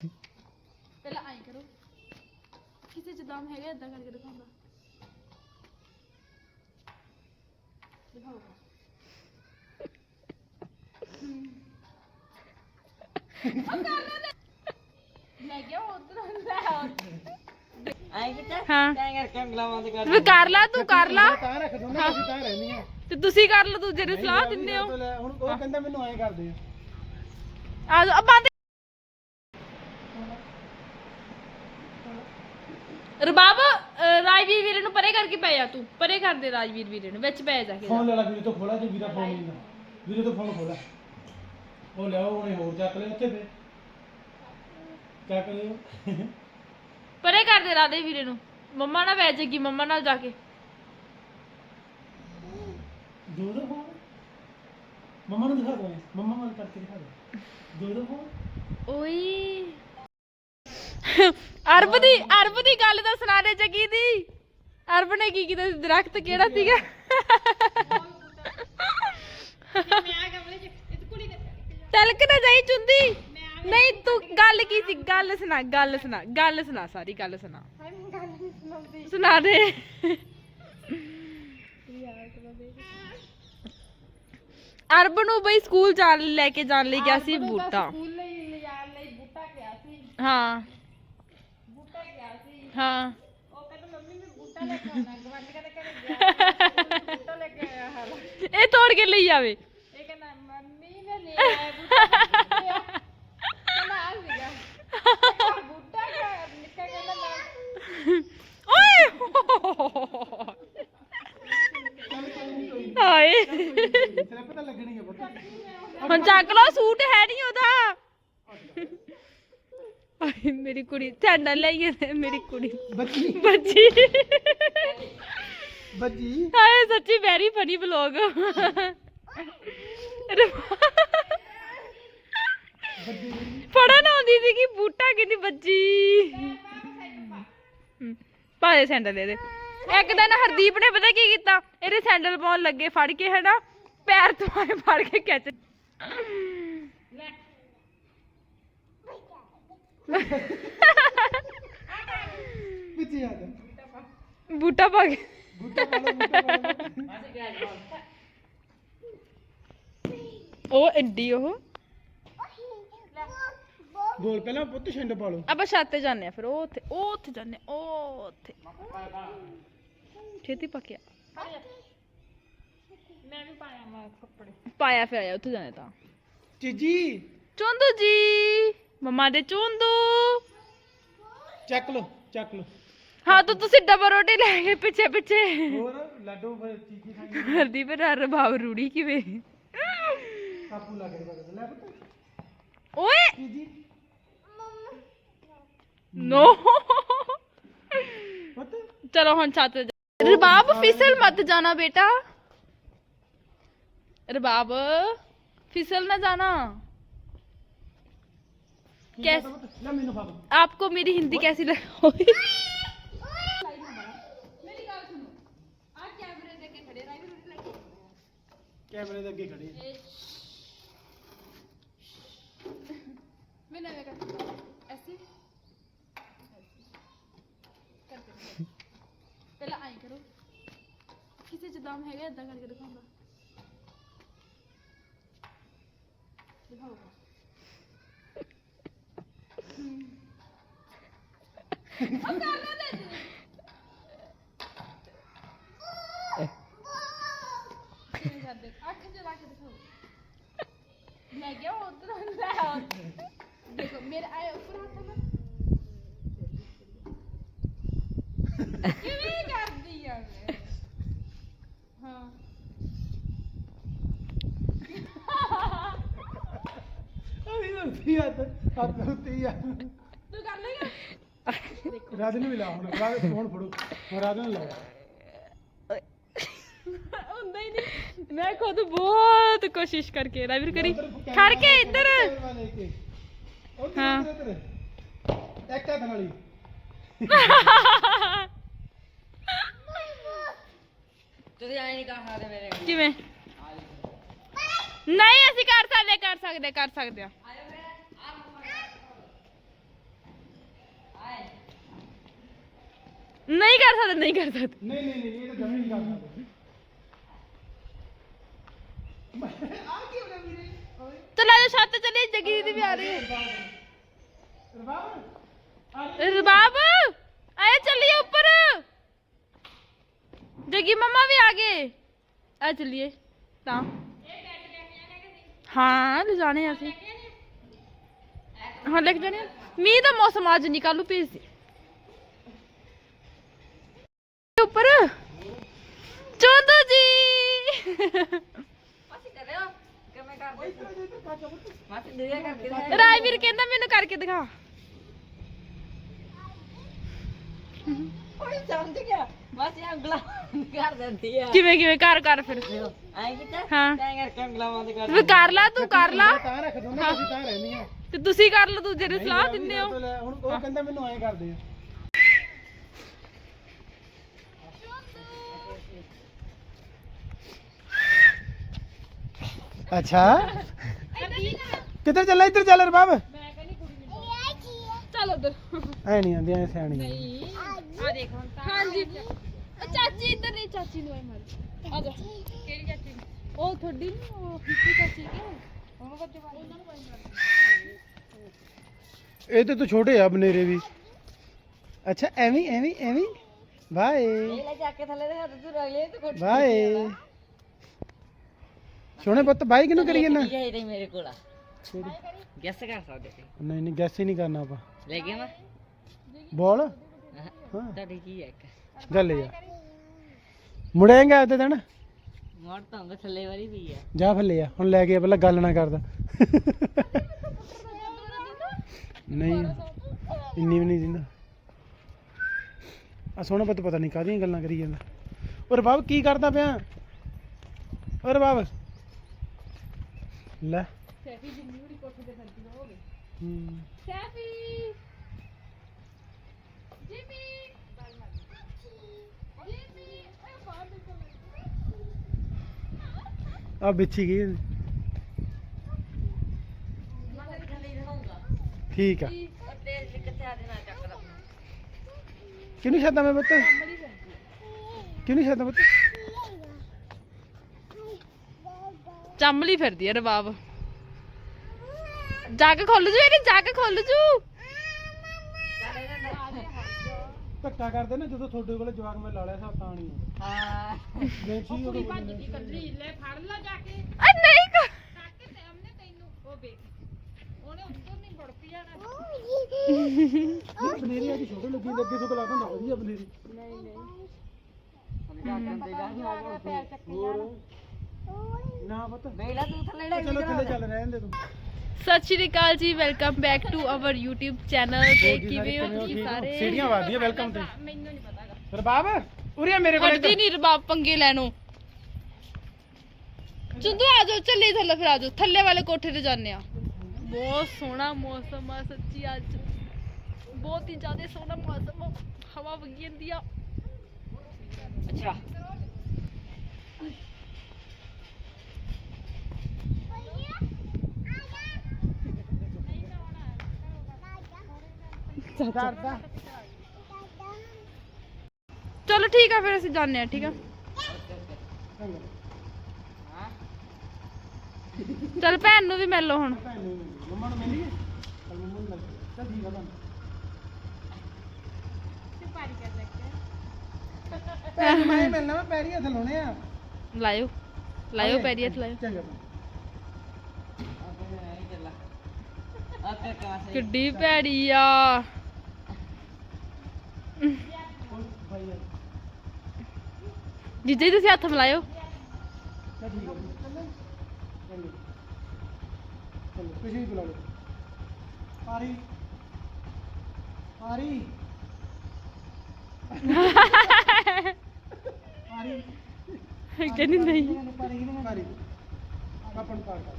ਪਹਿਲਾਂ ਆਈ ਕਰੋ। ਕਿਸੇ ਚ ਦਮ ਹੈਗਾ ਇਦਾਂ ਕਰਕੇ ਦਿਖਾਉਂਦਾ। ਦਿਖਾਓ ਲੈ ਗਿਆ ਉਧਰ ਲੈ ਆਏ ਕਿਤਾ? ਹਾਂ। ਤਾਂ ਕਰਕੇ ਉਂਗਲਾਂ ਬੰਦ ਕਰ ਵੀ ਕਰ ਲਾ ਤੂੰ ਕਰ ਲਾ। ਤਾਂ ਰੱਖ ਦੋ ਨਾ ਅਸੀਂ ਤਾਂ ਰਹਿੰਦੀਆਂ ਤੇ ਤੁਸੀਂ ਕਰ ਲਓ ਦੂਜੇ ਨੂੰ ਸਲਾਹ ਦਿੰਦੇ ਹੋ। ਲੈ, ਹੁਣ ਉਹ ਕਹਿੰਦਾ ਮੈਨੂੰ ਐਂ ਕਰਦੇ ਆ। ਆ ਜਾਓ, ਆ ਬੰਦ ਰਬਾਬ ਅਹ, ਰਾਜਵੀਰ ਵੀਰੇ ਨੂੰ ਪਰੇ ਕਰਕੇ ਪੈ ਜਾ ਤੂੰ ਪਰੇ ਕਰ ਦੇ ਰਾਜਵੀਰ ਵੀਰੇ ਨੂੰ ਵਿੱਚ ਪੈ ਜਾ ਕੇ ਫੋਨ ਲੈ ਲੈ ਵੀਰੇ ਤੋਂ ਖੋਲਾ ਤੇ ਵੀਰਾ ਫੋਨ ਨਹੀਂ ਵੀਰੇ ਤੋਂ ਫੋਨ ਖੋਲਾ ਉਹ ਲਿਆਓ ਉਹਨੇ ਹੋਰ ਚੱਕ ਲਿਆ ਉੱਥੇ ਤੇ ਚੱਕ ਲਿਓ। ਪਰੇ ਕਰ ਦੇ ਰਾਦੇ ਵੀਰੇ ਨੂੰ ਮੰਮਾ ਨਾਲ ਬਹਿ ਜਾਏਗੀ ਮੰਮਾ ਨਾਲ ਜਾ ਕੇ। ਦੋ ਦੋ ਫੋਨ। ਮੰਮਾ ਨੂੰ ਦਿਖਾ ਦੋ ਮੰਮਾ ਨਾਲ ਕਰਕੇ ਦਿਖਾ ਦੋ। ਦੋ ਦੋ ਫੋਨ। ਓਏ। ਅਰਬ ਦੀ ਅਰਬ ਦੀ ਗੱਲ ਤਾਂ ਸੁਣਾ ਦੇ ਜਗੀ ਦੀ। ਅਰਬ ਨੇ ਕੀ ਕੀਤਾ ਸੀ? ਦਰਖਤ ਕਿਹੜਾ ਸੀਗਾ? ਤਲਕ ਨਾ ਜਾਈ ਚੁੰਦੀ। ਨਹੀਂ ਤੂੰ ਗੱਲ ਕੀ ਸੀ? ਗੱਲ ਸੁਣਾ ਗੱਲ ਸੁਣਾ ਗੱਲ ਸੁਣਾ ਸਾਰੀ ਗੱਲ ਸੁਣਾ। ਸੁਣਾ ਦੇ। ਅਰਬ ਨੂੰ ਬਈ ਸਕੂਲ ਜਾਣ ਲੈ ਕੇ ਜਾਣ ਲਈ ਗਿਆ ਸੀ ਬੂਟਾ। ਸਕੂਲ ਲਈ ਲਿਜਾਣ ਲਈ ਬੂਟਾ ਗਿਆ ਸੀ। ਹਾਂ। ਬੂਟਾ ਗਿਆ ਸੀ। ਹਾਂ। ਇਹ ਤੋੜ ਕੇ ਲਈ ਜਾਵੇ ਇਹ ਕਹਿੰਦਾ ਮੰਮੀ ਨੇ ਲੈ ਆਇਆ ਬੂਟਾ ਕਹਿੰਦਾ ਆ ਸੀਗਾ ਬੂਟਾ ਨਿੱਕਾ ਕਹਿੰਦਾ ਓਏ! ਹਾਏ। ਤੇਰਾ ਪਤਾ ਲੱਗਣੀ ਹੈ ਪੁੱਤ ਹੁਣ ਚੱਕ ਲਓ ਸੂਟ ਹੈ ਨਹੀਂ ਉਹਦਾ। ਮੇਰੀ ਕੁੜੀ ਲਈਏ ਤੇ ਮੇਰੀ ਕੁੜੀ। ਬੱਚੀ। ਬੱਚੀ। ਬੱਚੀ ਹਾਏ ਸੱਚੀ ਵੈਰੀ ਫਨੀ ਵਲੌਗ ਪੜਨ ਆਉਂਦੀ ਸੀ ਕਿ ਬੂਟਾ ਕਿੰਨੀ ਬੱਜੀ। ਹਮ, ਪਾ ਦੇ ਸੈਂਡਲ ਦੇ ਦੇ ਇੱਕ ਦਿਨ ਹਰਦੀਪ ਨੇ ਪਤਾ ਕੀ ਕੀਤਾ? ਇਹਦੇ ਸੈਂਡਲ ਪਾਉਣ ਲੱਗੇ ਫੜ ਕੇ ਹਨਾ ਪੈਰ ਤੋਂ ਆਏ ਫੜ ਕੇ ਖਿੱਚ। ਬੂਟਾ ਪਾ ਕੇ ਬੂਟਾ ਬੂਟਾ ਉਹ ਐਡੀ ਉਹ। ਬੋਲ ਪਹਿਲਾਂ ਪੁੱਤ ਛਿੰਡ ਪਾ ਲਓ। ਆਪਾਂ ਛੱਤ ਤੇ ਜਾਂਦੇ ਆ ਫਿਰ ਉਹ ਉੱਥੇ ਉਹ ਉੱਥੇ ਜਾਂਦੇ ਆ, ਉਹ ਉੱਥੇ। ਛੇਤੀ ਪੱਕਿਆ ਮੈਂ ਵੀ ਪਾਇਆ ਮਾ ਕੱਪੜੇ ਪਾਇਆ ਫਿਰ ਆਇਆ ਉੱਥੇ ਜਾਣੇ ਤਾਂ। ਚੀਜੀ। ਚੁੰਦੂ ਜੀ। ਮਮਾ ਦੇ ਚੁੰਦੂ। ਚੱਕ ਲਓ ਚੱਕ ਲਓ। ਹਾਂ ਤਾਂ ਤੁਸੀਂ ਡਬਲ ਰੋਟੀ ਲੈ ਕੇ ਪਿੱਛੇ ਪਿੱਛੇ ਹੋਰ ਲੱਡੂ ਫਿਰ ਚੀਜੀ ਖਾਈ ਹਰਦੀਪ ਦਾ ਰਬਾਬ ਰੂੜੀ ਕਿਵੇਂ ਕਾਪੂ ਲਾ ਕੇ ਬਗਲ ਲੈ ਪੁੱਤ ਓਏ ਚੀਜੀ ਨੋ ਪੁੱਤ ਚਲੋ ਹੁਣ ਛੱਤ ਤੇ ਜਾ- ਰਬਾਬ ਫਿਸਲ ਮਤ ਜਾਣਾ ਬੇਟਾ ਰਬਾਬ ਫਿਸਲ ਨਾ जाना कैस ਲੈ ਮੈਨੂੰ ਫੜ आपको मेरी हिंदी कैसी लग ਕੈਮਰੇ ਦੇ ਅੱਗੇ ਖੜੇ ਮੈਂ ਨਵੇਂ ਕਰ ਐਸੀ। ਕਰਦੇ ਪਹਿਲਾਂ ਆਈ ਕਰੋ। ਕਿਸੇ ਚ ਦਮ ਹੈਗਾ ਇਦਾਂ ਕਰਕੇ ਦਿਖਾਉਂਦਾ। ਦਿਖਾਓ। ਹਮ। ਉਹ ਦੇਖੋ ਮੇਰੇ ਆਏ ਉੱਪਰ ਹੱਥ ਨਾ ਕਿਵੇਂ ਕਰਦੀ ਆ ਮੈਂ ਹਾਂ ਅਰੇ ਉੱਤੀ ਆ ਤੇ ਹੱਥ ਉੱਤੀ ਆ ਤੂੰ ਕਰ ਲੇਗਾ ਰਾਜ ਨੂੰ ਵੀ ਲਾ ਹੁਣ ਰਾਜ ਫੋਨ ਫੜੋ ਹੁਣ ਰਾਜ ਨੂੰ ਲਾ ਹੁੰਦਾ ਹੀ ਨਹੀਂ ਮੈਂ ਖੁਦ ਬਹੁਤ ਕੋਸ਼ਿਸ਼ ਕਰਕੇ ਰਾਵੀਰ ਕਰੀ ਖੜ ਕੇ ਇੱਧਰ हाँ। नहीं अस कर सकते नहीं कर सकते नहीं नहीं नहीं ये तो ज़मीन का ਚਲ ਛੱਤ ਚੱਲੀਏ ਜੱਗੀ ਦੀਦੀ ਵੀ ਆ ਰਹੀ ਹੈ ਰਬਾਬ ਆਏ ਚੱਲੀਏ ਉੱਪਰ। ਜੱਗੀ ਮੰਮਾ ਵੀ ਆ ਗਏ। ਆ ਚੱਲੀਏ ਤਾਂ। ਹਾਂ ਲੈ ਜਾਣੇ ਅਸੀਂ। ਹਾਂ ਲੈ ਕੇ ਜਾਣੇ ਆ। ਮੀਂਹ ਦਾ ਮੌਸਮ ਅੱਜ ਨਹੀਂ ਕੱਲੂ ਭੇਜ ਦੇ। ਉੱਪਰ। ਚੋਦੋ ਜੀ। ਮਾਸੀ ਕਰਿਓ ਰਾਜਵੀਰ ਕਹਿੰਦਾ ਮੈਨੂੰ ਕਰਕੇ ਦਿਖਾ। ਓਏ ਸਮਝ ਗਿਆ। ਮਾਸੀ ਉਂਗਲਾਂ ਕਰ ਦਿੰਦੀ ਆ। ਕਿਵੇਂ ਕਿਵੇਂ? ਕਰ ਕਰ ਫਿਰ। ਐਂ ਕੀਤਾ? ਹਾਂ। ਕਰਕੇ ਬੰਦ ਕਰ ਕਰ ਲਾ ਤੂੰ ਕਰ ਲਾ। ਤਾਂ ਰੱਖ ਦੋ ਨਾ ਅਸੀਂ ਤਾਂ ਰਹਿੰਦੀਆਂ ਤੇ ਤੁਸੀਂ ਕਰ ਲਓ ਦੂਜੇ ਨੂੰ ਸਲਾਹ ਦਿੰਦੇ ਹੋ। ਲੈ, ਹੁਣ ਉਹ ਕਹਿੰਦਾ ਮੈਨੂੰ ਐਂ ਕਰਦੇ ਆ। ਅੱਛਾ ਕਿੱਧਰ ਚੱਲਾ ਇੱਧਰ ਚੱਲ ਰਬਾਬ ਚੱਲ ਉਧਰ ਐ ਨਹੀਂ ਆਂਦੀ ਐ ਸਿਆਣੀ ਆ। ਆ ਦੇਖ ਹੁਣ ਹਾਂਜੀ ਉਹ ਚਾਚੀ ਇੱਧਰ ਨਹੀਂ ਚਾਚੀ ਨੂੰ ਆਈ ਮਾਰ ਆ ਜਾ ਕਿਹੜੀ ਚਾਚੀ ਉਹ ਤੁਹਾਡੀ ਨੀ ਉਹ ਫਿੱਕੀ ਚਾਚੀ ਕਿ ਉਹਨੂੰ ਬੱਚੇ ਮਾਰ ਉਹਨਾਂ ਨੂੰ ਆਈ ਮਾਰ ਇਹ ਤੇ ਤੂੰ ਛੋਟੇ ਆ ਬਨੇਰੇ ਵੀ ਅੱਛਾ ਐਵੇਂ ਐਵੇਂ ਐਵੇਂ ਬਾਏ ਇਹ ਲੈ ਜਾ ਕੇ ਥੱਲੇ ਦੇ ਹੱਥ ਤੂੰ ਰਗਲੇ ਤੇ ਕੋਟ ਬਾਏ ਸੋਹਣੇ ਪੁੱਤ ਬਾਈ ਕਿਨੂੰ ਕਰੀ ਜਾਂਦਾ? ਕੀ ਹੈ ਇਹਦੇ ਮੇਰੇ ਕੋਲ ਗੈਸ ਕਰ ਸਕਦੇ ਸੀ ਨਹੀਂ ਨਹੀਂ ਗੈਸ ਹੀ ਨਹੀਂ ਕਰਨਾ ਆਪਾਂ। ਲੈ ਗਿਆ ਮੈਂ ਬੋਲ। ਹਾਂ ਤੁਹਾਡੀ ਕੀ ਹੈ ਇੱਕ? ਗੱਲ ਆ। ਮੁੜੇਂਗਾ ਤੇ ਦਿਨ? ਮੋੜ ਤਾਂ ਉਹ ਥੱਲੇ ਵਾਲੀ ਵੀ ਆ। ਜਾ ਫੱਲੇ ਆ ਹੁਣ ਲੈ ਕੇ ਆ, ਪਹਿਲਾਂ ਗੱਲ ਨਾ ਕਰਦਾ ਨਹੀਂ ਇੰਨੀ ਵੀ ਨਹੀਂ ਦਿੰਦਾ। ਆ ਸੋਹਣਾ ਪੁੱਤ ਪਤਾ ਨਹੀਂ ਕਾਹਦੀਆਂ ਗੱਲਾਂ ਕਰੀ ਜਾਂਦਾ। ਓਏ ਬਾਬ ਕੀ ਕਰਦਾ ਪਿਆ? ਓਏ ਬਾਬ। ਲੈ। ਸੈਫੀ ਜਿੰਨੀ ਬੜੀ ਕੋਠੇ ਤੇ ਫਿਰਦੀ ਹੋਵੇ। ਹੂੰ। ਸੈਫੀ! ਜਿਮੀ! ਜਿਮੀ! ਇਹ ਬਾਹਰ ਨਿਕਲ। ਆ ਵਿਛੀ ਗਈ ਇਹਦੀ। ਠੀਕ ਆ। ਤੇ ਕਿੱਥੇ ਆ ਦੇਣਾ ਚੱਕਦਾ ਕਿਹਨੂੰ ਛੱਡਾਂ ਮੈਂ ਪੁੱਤ? ਕਿਹਨੂੰ ਛੱਡਾਂ ਪੁੱਤ? ਚੰਬਲੀ ਫਿਰਦੀ ਆ ਰਬਾਬ ਜੱਗ ਖੁੱਲ ਜੂ ਇਹਦੀ ਜੱਗ ਖੁੱਲ ਜੂ। ਧੱਕਾ ਕਰਦੇ ਨਾ ਜਦੋਂ ਤੁਹਾਡੇ ਕੋਲ ਜਵਾਕ ਮੈਂ ਲਾ ਲਿਆ ਸਾ ਤਾਂ ਨਹੀਂ ਹਾਂ। ਦੇਖੀ ਉਹ ਕੱਲੀ ਲੈ ਫੜ ਲਾ ਜਾ ਕੇ। ਆ ਨਹੀਂ ਕਰ ਕਾਕੇ ਤੇ ਹਮਨੇ ਤੈਨੂੰ। ਉਹ ਵੇਖ ਉਹਨੇ ਉੱਤੋਂ ਨਹੀਂ ਵੜ ਪਈ ਜਾਣਾ ਬਨੇਰੀ ਆ ਛੋਟੇ ਲੱਗੀ ਲੱਗੇ ਸੁਕ ਲਾ ਦਿੰਦਾ ਵਧੀਆ ਬਨੇਰੀ। ਹੋਰ? ਨਾ ਪੁੱਤ। ਬੇਲਾ ਤੂੰ ਥੱਲੇ ਲੈ ਚਲੋ ਥੱਲੇ ਚੱਲ ਰਹਿਣ ਦੇ ਤੂੰ। ਸਤਿ ਸ਼੍ਰੀ ਅਕਾਲ ਜੀ welcome back to our YouTube channel ਤੇ ਕਿਵੇਂ ਹੋ ਤੁਸੀਂ ਸਾਰੇ? ਸੀੜੀਆਂ ਵਾਦੀਆਂ ਵੈਲਕਮ ਤੇ। ਮੈਨੂੰ ਨਹੀਂ ਪਤਾਗਾ ਰਬਾਬ ਉਰੇ ਮੇਰੇ ਕੋਲ ਨਹੀਂ ਰਬਾਬ ਪੰਗੇ ਲੈਣੋਂ। ਚੁੰਦੂ ਆ ਜਾਓ ਚੱਲੇ ਥੱਲੇ ਫਿਰ ਆ ਜਾਓ। ਥੱਲੇ ਵਾਲੇ ਕੋਠੇ ਤੇ ਜਾਂਦੇ ਆ। ਬਹੁਤ ਸੋਹਣਾ ਮੌਸਮ ਆ ਸੱਚੀ ਅੱਜ। ਬਹੁਤ ਹੀ ਜ਼ਿਆਦਾ ਸੋਹਣਾ ਮੌਸਮ ਆ। ਹਵਾ ਵਗੀ ਜਾਂਦੀ ਆ। ਅੱਛਾ। ਕਰਦਾ ਚਲੋ ਠੀਕ ਆ ਫਿਰ ਅਸੀਂ ਜਾਂਦੇ ਆ ਠੀਕ ਆ। ਚਲ ਭੈਣ ਨੂੰ ਵੀ ਮਿਲ ਲਓ ਹੁਣ। ਮੰਮਾ ਨੂੰ ਮਿਲੀ ਚਲ ਮੰਮਾ ਨੂੰ ਲੱਗ ਚੱਲ ਠੀਕ ਆ ਤੁਹਾਨੂੰ ਪੈਰ ਮੈਂ ਹੀ ਮਿਲਣਾ ਮੈਂ ਪੈਰੀ ਹੱਥ ਲਾਉਣੇ ਆ। ਲਾਇਓ ਲਾਇਓ ਪੈਰੀ ਹੱਥ ਲਾਇਓ। ਚੰਗਾ। ਆਪੇ ਨਹੀਂ ਚੱਲਾ। ਆਪੇ ਕਾਸੇ ਕਿੱਡੀ ਭੈੜੀ ਆ ਭਾਈ ਆ ਜੀਜਾ ਜੀ ਤੁਸੀਂ ਹੱਥ ਮਿਲਾਇਓ ਤੁਸੀਂ ਵੀ ਬੁਲਾ ਲਓ ਕਹਿੰਦੀ ਨਹੀਂ ਪਾਰੀ ਪਾਰੀ ਆਪਣ ਪਾਰ ਕਰ